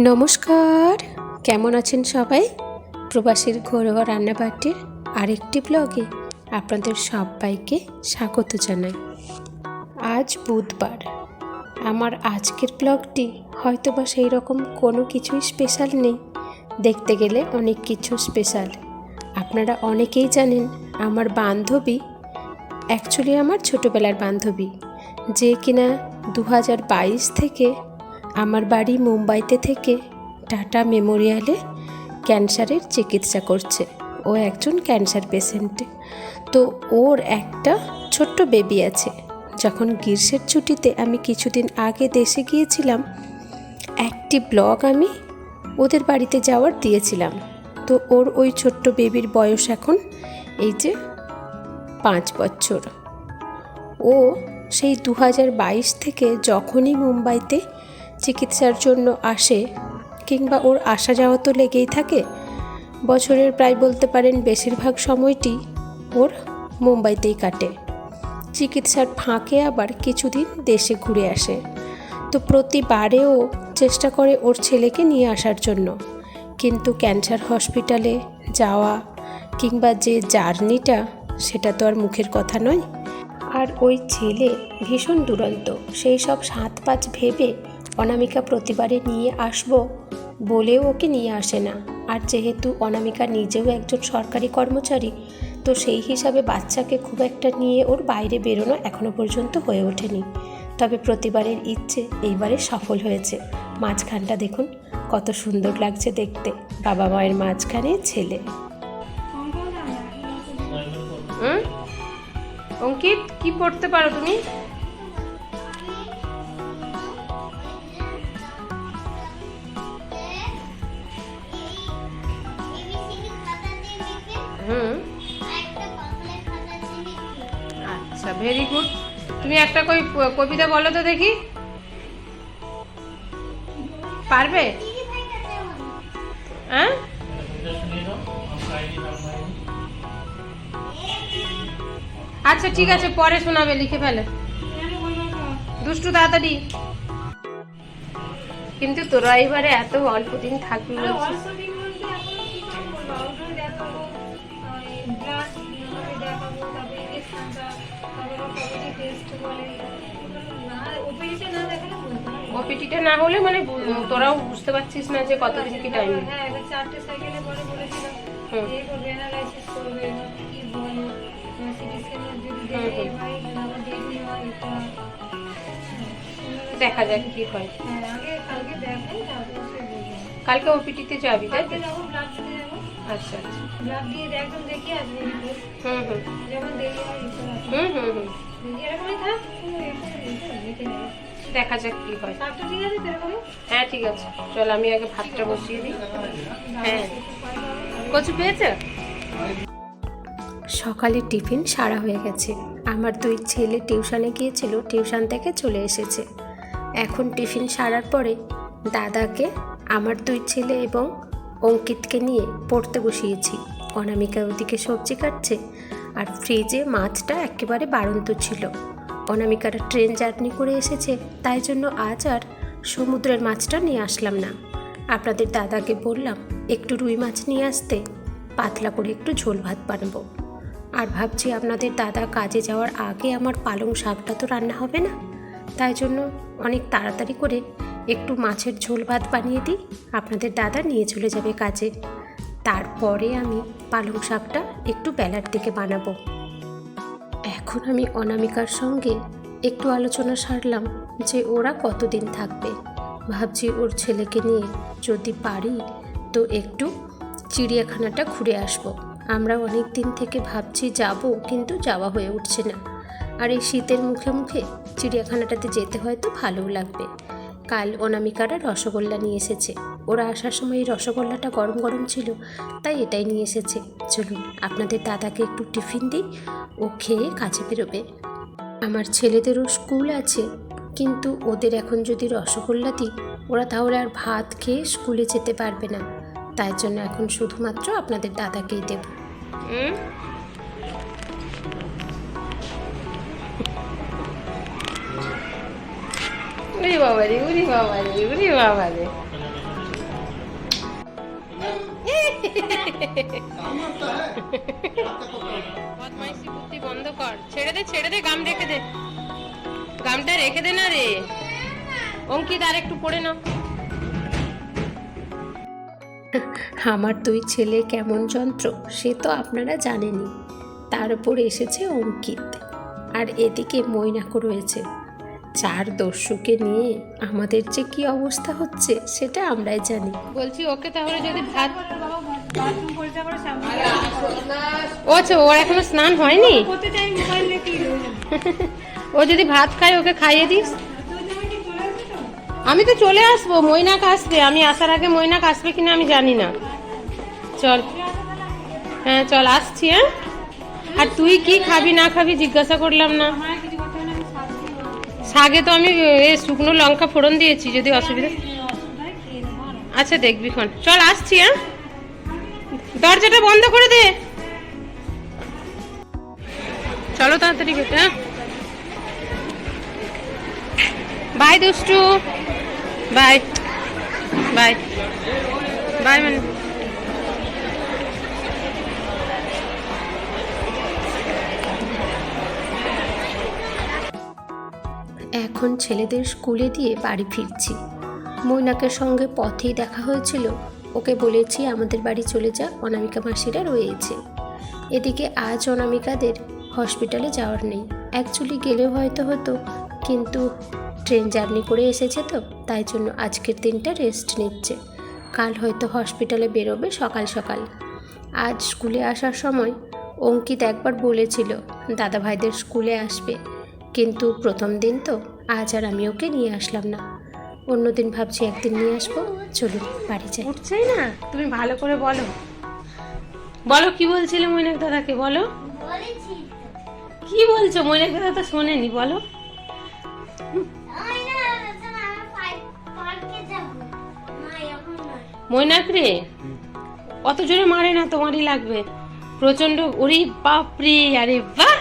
নমস্কার। কেমন আছেন সবাই? প্রবাসীর ঘরোয়া রান্নাবাটির আরেকটি ব্লগে আপনাদের সবাইকে স্বাগত জানাই। আজ বুধবার। আমার আজকের ব্লগটি হয়তো বা সেই রকম কোনো কিছুই স্পেশাল নেই। দেখতে গেলে অনেক কিছু স্পেশাল আপনারা অনেকেই জানেন, আমার বান্ধবী অ্যাকচুয়ালি আমার ছোটোবেলার বান্ধবী। যে কিনা দু হাজার বাইশ থেকে আমার বাড়ি মুম্বাইতে থেকে টাটা মেমোরিয়ালে ক্যান্সারের চিকিৎসা করছে। ও একজন ক্যান্সার পেশেন্ট। তো ওর একটা ছোট্ট বেবি আছে। যখন গ্রীষ্মের ছুটিতে আমি কিছুদিন আগে দেশে গিয়েছিলাম, একটি ব্লগ আমি ওদের বাড়িতে যাওয়ার দিয়েছিলাম। তো ওর ওই ছোট্ট বেবির বয়স এখন এই যে পাঁচ বছর। ও সেই দু থেকে যখনই মুম্বাইতে চিকিৎসার জন্য আসে কিংবা ওর আসা যাওয়া তো লেগেই থাকে। বছরের প্রায় বলতে পারেন বেশিরভাগ সময়টি ওর মুম্বাইতেই কাটে। চিকিৎসার ফাঁকে আবার কিছুদিন দেশে ঘুরে আসে। তো প্রতিবারেও চেষ্টা করে ওর ছেলেকে নিয়ে আসার জন্য। কিন্তু ক্যান্সার হসপিটালে যাওয়া কিংবা যে জার্নিটা, সেটা তো আর মুখের কথা নয়। আর ওই ছেলে ভীষণ দুরন্ত, সেই সব সাত পাঁচ ভেবে অনামিকা প্রতিবারে নিয়ে আসব বলেও ওকে নিয়ে আসে না। আর যেহেতু অনামিকা নিজেও একজন সরকারি কর্মচারী, তো সেই হিসাবে বাচ্চাকে খুব একটা নিয়ে ওর বাইরে বেরোনো এখনও পর্যন্ত হয়ে ওঠেনি। তবে প্রতিবারের ইচ্ছে এইবারে সফল হয়েছে। মাঝখানটা দেখুন, কত সুন্দর লাগছে দেখতে। বাবা মায়ের মাঝখানে ছেলে। অঙ্কিত, কি পড়তে পারো তুমি? আচ্ছা ভেরি গুড তুমি একটা কই, কবিতা বলো তো দেখি। পারবে? হ্যাঁ? আচ্ছা ঠিক আছে, পরে শোনাবে, লিখে ফেলে। দুষ্টু, তাড়াতাড়ি। কিন্তু তোরা এবারে এত অল্প দিন থাকবি বলছিস। ওপিটিটা না হলে মানে তোরাও বুঝতে পারছিস না যে কতদিন কি টাইম হ্যাঁ চারটে সাইকেলে পরে বলেছিলাম এই করবে অ্যানালাইসিস করবে কি বলে সিটি স্ক্যানের যদি দেখে ভাই আবার দেরি হয় এটা দেখা যাক কি হয়। আগে কালকে দেখাই তারপর কালকে ওপিটিতে যাবি তাই তো? আচ্ছা আচ্ছা। ব্লাড দিয়ে একদম দেখে আসব। হুম হুম। যেমন দেরি হয় হুম হুম হুম। দেখে যাক কি হয়। হ্যাঁ ঠিক আছে। চল, আমি আগে ভাতটা বসিয়ে দিই। হ্যাঁ। কচু পেয়েছে? সকালে টিফিন সারা হয়ে গেছে। আমার দুই ছেলে টিউশনে গিয়েছিল, টিউশন থেকে চলে এসেছে। এখন টিফিন সারার পরে দাদাকে, আমার দুই ছেলে এবং অঙ্কিতকে নিয়ে পড়তে বসিয়েছি। অনামিকা ওদিকে সবজি কাটছে আর ফ্রিজে মাছটা একেবারে বাড়ন্ত ছিল। অনামিকার ট্রেন জার্নি করে এসেছে, তাই জন্য আজ আর সমুদ্রের মাছটা নিয়ে আসলাম না। আপনাদের দাদাকে বললাম, একটু রুই মাছ নিয়ে আসতে, পাতলা করে একটু ঝোল ভাত বানাবো। আর ভাবছি আপনাদের দাদা কাজে যাওয়ার আগে আমার পালং শাকটা তো রান্না হবে না। তাই জন্য অনেক তাড়াতাড়ি করে একটু মাছের ঝোল ভাত বানিয়ে দিই, আপনাদের দাদা নিয়ে চলে যাবে কাজে। তারপরে আমি পালং শাকটা একটু বেলার দিকে বানাবো। এখন আমি অনামিকার সঙ্গে একটু আলোচনা সারলাম যে ওরা কতদিন থাকবে। ভাবছি ওর ছেলেকে নিয়ে যদি পারি তো একটু চিড়িয়াখানাটা ঘুরে আসব। আমরা অনেক দিন থেকে ভাবছি যাব কিন্তু যাওয়া হয়ে উঠছে না। আর এই শীতের মুখে মুখে চিড়িয়াখানাটাতে যেতে হয়তো ভালোও লাগবে। কাল অনামিকারা রসগোল্লা নিয়ে এসেছে। ওরা আসার সময় এই রসগোল্লাটা গরম গরম ছিল, তাই এটাই নিয়ে এসেছে। চলুন, আপনাদের দাদাকে একটু টিফিন দিই, ও খেয়ে কাজে বেরোবে। আমার ছেলেদেরও স্কুল আছে, কিন্তু ওদের এখন যদি রসগোল্লা দিই, ওরা তাহলে আর ভাত খেয়ে স্কুলে যেতে পারবে না। তাই জন্য এখন শুধুমাত্র আপনাদের দাদাকেই দেব। উরি বাবা রে উরি বাবা রে উরি বাবা রে বদমাইশি বুদ্ধি বন্ধ কর। ছেড়ে দে ছেড়ে দে গাম রেখে দে। গামটা রেখে দে না রে। অঙ্কিত আর একটু পড়ে নাও। আমার দুই ছেলে কেমন যন্ত্র সে তো আপনারা জানেনই। তার উপর এসেছে অঙ্কিত। আর এদিকে মৈনাকও রয়েছে। চার দস্যুকে নিয়ে আমাদের যে কি অবস্থা হচ্ছে, সেটা আমরাই জানি। বলছি, ওকে তাহলে যদি ভাত ও আচ্ছা ওর এখনও স্নান হয়নি? ও যদি ভাত খায়, ওকে খাইয়ে দিস? আমি তো চলে আসব, মৈনাক আসবে। আমি আসার আগে মৈনাক আসবে কিনা আমি জানি না। চল। হ্যাঁ চল, আসছি হ্যাঁ? আর তুই কি খাবি, না খাবি, জিজ্ঞাসা করলাম না। শাকে তো আমি শুকনো লঙ্কা ফোড়ন দিয়েছি যদি অসুবিধা। আচ্ছা দেখবি খন চল আসছি হ্যাঁ? দরজাটা বন্ধ করে দে। চলো তাড়াতাড়ি হ্যাঁ? বাই দুষ্টু। বাই। বাই। বাই মানে এখন ছেলেদের স্কুলে দিয়ে বাড়ি ফিরছি। মৈনাকের সঙ্গে পথেই দেখা হয়েছিল। ওকে বলেছি, আমাদের বাড়ি চলে যা, অনামিকা মাসিরা রয়েছে। এদিকে আজ অনামিকাদের হসপিটালে যাওয়ার নেই। অ্যাকচুয়ালি গেলেও হয়তো হতো, কিন্তু ট্রেন জার্নি করে এসেছে তো, তাই জন্য আজকের দিনটা রেস্ট নিচ্ছে। কাল হয়তো হসপিটালে বেরোবে সকাল সকাল। আজ স্কুলে আসার সময় অঙ্কিত একবার বলেছিল দাদা ভাইদের স্কুলে আসবে। কিন্তু প্রথম দিন তো আজ আর আমি ওকে নিয়ে আসলাম না। অন্যদিন ভাবছি একদিন নিয়ে আসব। চলুন, বাড়ি যাই। উঠছেই না? তুমি ভালো করে বলো। বলো, কি বলছিলে মৈনাক দাদাকে? বলো। কি বলছো? মৈনাক দাদা তো শোনেনি, বলো। মৈনাক রে, অত জোরে মারে না, তোমারই লাগবে। প্রচণ্ড ওরে বাপরে, আরে বাহ!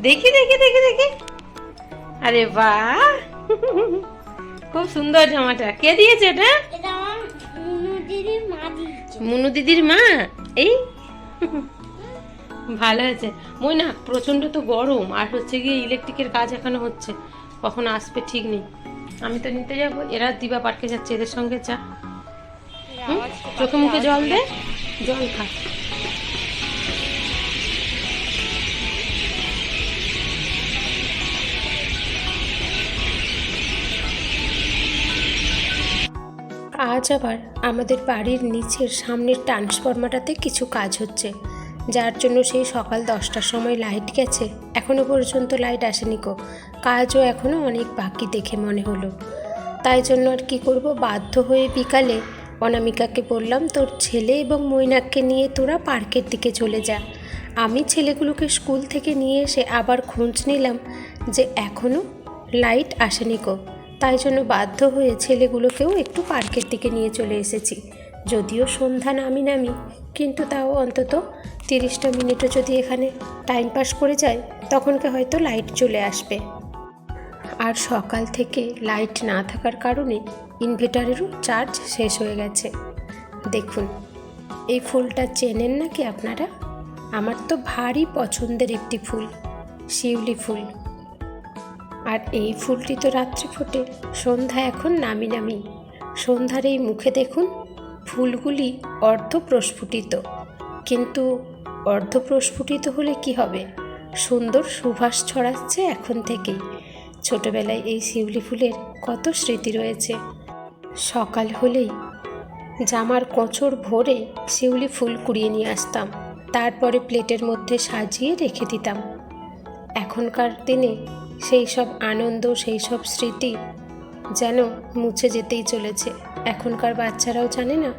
দেখি দেখি দেখি দেখি। আরে বাহ। খুব সুন্দর জামাটা। কে দিয়েছে এটা? মুনু দিদির মা এই? ভালো হয়েছে। মই না প্রচণ্ড তো গরম আর হচ্ছে গিয়ে ইলেকট্রিকের কাজ এখনও হচ্ছে। কখন আসবে ঠিক নেই। আমি তো নিতে যাব। এরা দিবা পার্কে যাচ্ছে এদের সঙ্গে চা? চোখে মুখে জল দে। জল খা। আজ আবার আমাদের বাড়ির নিচের সামনের ট্রান্সফরমারটাতে কিছু কাজ হচ্ছে। যার জন্য সেই সকাল দশটার সময় লাইট গেছে। এখনও পর্যন্ত লাইট আসেনি কো কাজও এখনও অনেক বাকি দেখে মনে হলো। তাই জন্য আর কি করব? বাধ্য হয়ে বিকালে অনামিকাকে বললাম, তোর ছেলে এবং মৈনাককে নিয়ে তোরা পার্কের দিকে চলে যা। আমি ছেলেগুলোকে স্কুল থেকে নিয়ে এসে আবার খোঁজ নিলাম যে এখনও লাইট আসেনি গো। তাই জন্য বাধ্য হয়ে ছেলেগুলোকেও একটু পার্কের দিকে নিয়ে চলে এসেছি। যদিও সন্ধ্যা নামি নামি, কিন্তু তাও অন্তত তিরিশটা মিনিটও যদি এখানে টাইম পাস করে যায়, তখনকে হয়তো লাইট চলে আসবে। আর সকাল থেকে লাইট না থাকার কারণে ইনভার্টারেরও চার্জ শেষ হয়ে গেছে। দেখুন, এই ফুলটা চেনেন নাকি আপনারা? আমার তো ভারী পছন্দের একটি ফুল, শিউলি ফুল। আর এই ফুলটি তো রাত্রে ফোটে, সন্ধ্যা এখন নামি নামি। সন্ধ্যার এই মুখে দেখুন, ফুলগুলি অর্ধ প্রস্ফুটিত কিন্তু অর্ধ প্রস্ফুটিত হলে কি হবে? সুন্দর সুভাষ ছড়াচ্ছে এখন থেকেই। ছোটবেলায় এই শিউলি ফুলের কত স্মৃতি রয়েছে? সকাল হলেই জামার কোঁচড় ভরে শিউলি ফুল কুড়িয়ে নিয়ে আসতাম। তারপরে প্লেটের মধ্যে সাজিয়ে রেখে দিতাম। এখনকার দিনে সেই সব আনন্দ, সেই সব স্মৃতি যেন মুছে যেতেই চলেছে। এখনকার বাচ্চারাও জানে না,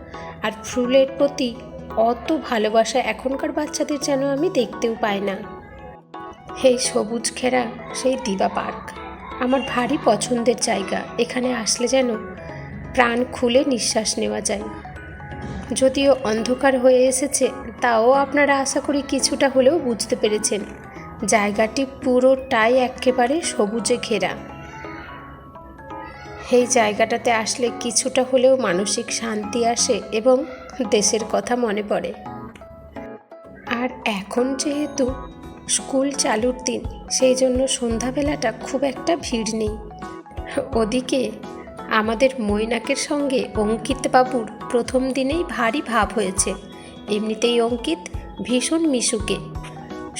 আর ফুলের প্রতি অত ভালোবাসা এখনকার বাচ্চাদের যেন আমি দেখতেও পাই না। এই সবুজ ঘেরা সেই দিবা পার্ক। আমার ভারী পছন্দের জায়গা, এখানে আসলে যেন প্রাণ খুলে নিঃশ্বাস নেওয়া যায়। যদিও অন্ধকার হয়ে এসেছে, তাও আপনারা আশা করি কিছুটা হলেও বুঝতে পেরেছেন। জায়গাটি পুরোটাই একেবারে সবুজে ঘেরা। এই জায়গাটাতে আসলে কিছুটা হলেও মানসিক শান্তি আসে এবং দেশের কথা মনে পড়ে। আর এখন যেহেতু স্কুল চালুর দিন, সেই জন্য সন্ধ্যাবেলাটা খুব একটা ভিড় নেই। ওদিকে আমাদের মৈনাকের সঙ্গে অঙ্কিত বাবুর প্রথম দিনেই ভারী ভাব হয়েছে। এমনিতেই অঙ্কিত ভীষণ মিশুকে।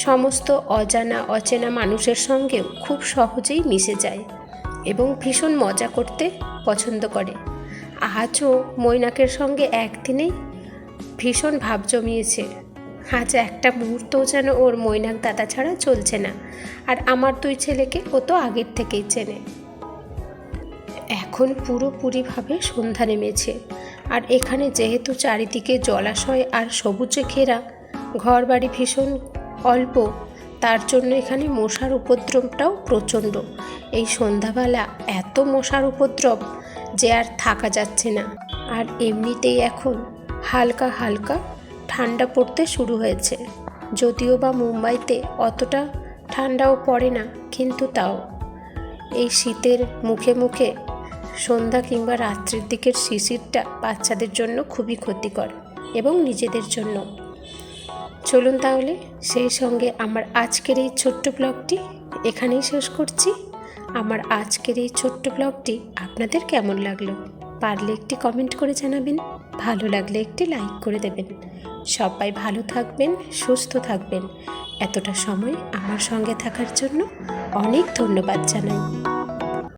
সমস্ত অজানা, অচেনা মানুষের সঙ্গেও খুব সহজেই মিশে যায় এবং ভীষণ মজা করতে পছন্দ করে। আজও মৈনাকের সঙ্গে একদিনেই ভীষণ ভাব জমিয়েছে। আজ একটা মুহূর্তও যেন ওর মৈনাক দাদা ছাড়া চলছে না, আর আমার দুই ছেলেকে ও তো আগের থেকেই চেনে। এখন পুরোপুরিভাবে সন্ধ্যা নেমেছে, আর এখানে যেহেতু চারিদিকে জলাশয় আর সবুজে ঘেরা, ঘরবাড়ি ভীষণ অল্প। তার জন্য এখানে মশার উপদ্রবটাও প্রচণ্ড। এই সন্ধ্যাবেলা এত মশার উপদ্রব যে আর থাকা যাচ্ছে না। আর এমনিতেই এখন হালকা হালকা ঠান্ডা পড়তে শুরু হয়েছে। যদিও বা মুম্বাইতে অতটা ঠান্ডাও পড়ে না, কিন্তু তাও। এই শীতের মুখে মুখে সন্ধ্যা কিংবা রাত্রির দিকের শিশিরটা বাচ্চাদের জন্য খুবই ক্ষতিকর এবং নিজেদের জন্য। চলুন তাহলে সেই সঙ্গে আমার আজকের এই ছোট্ট ব্লগটি এখানেই শেষ করছি। আমার আজকের এই ছোট্ট ব্লগটি আপনাদের কেমন লাগল? পারলে একটি কমেন্ট করে জানাবেন, ভালো লাগলে একটি লাইক করে দেবেন। সবাই ভালো থাকবেন, সুস্থ থাকবেন। এতটা সময় আমার সঙ্গে থাকার জন্য অনেক ধন্যবাদ জানাই।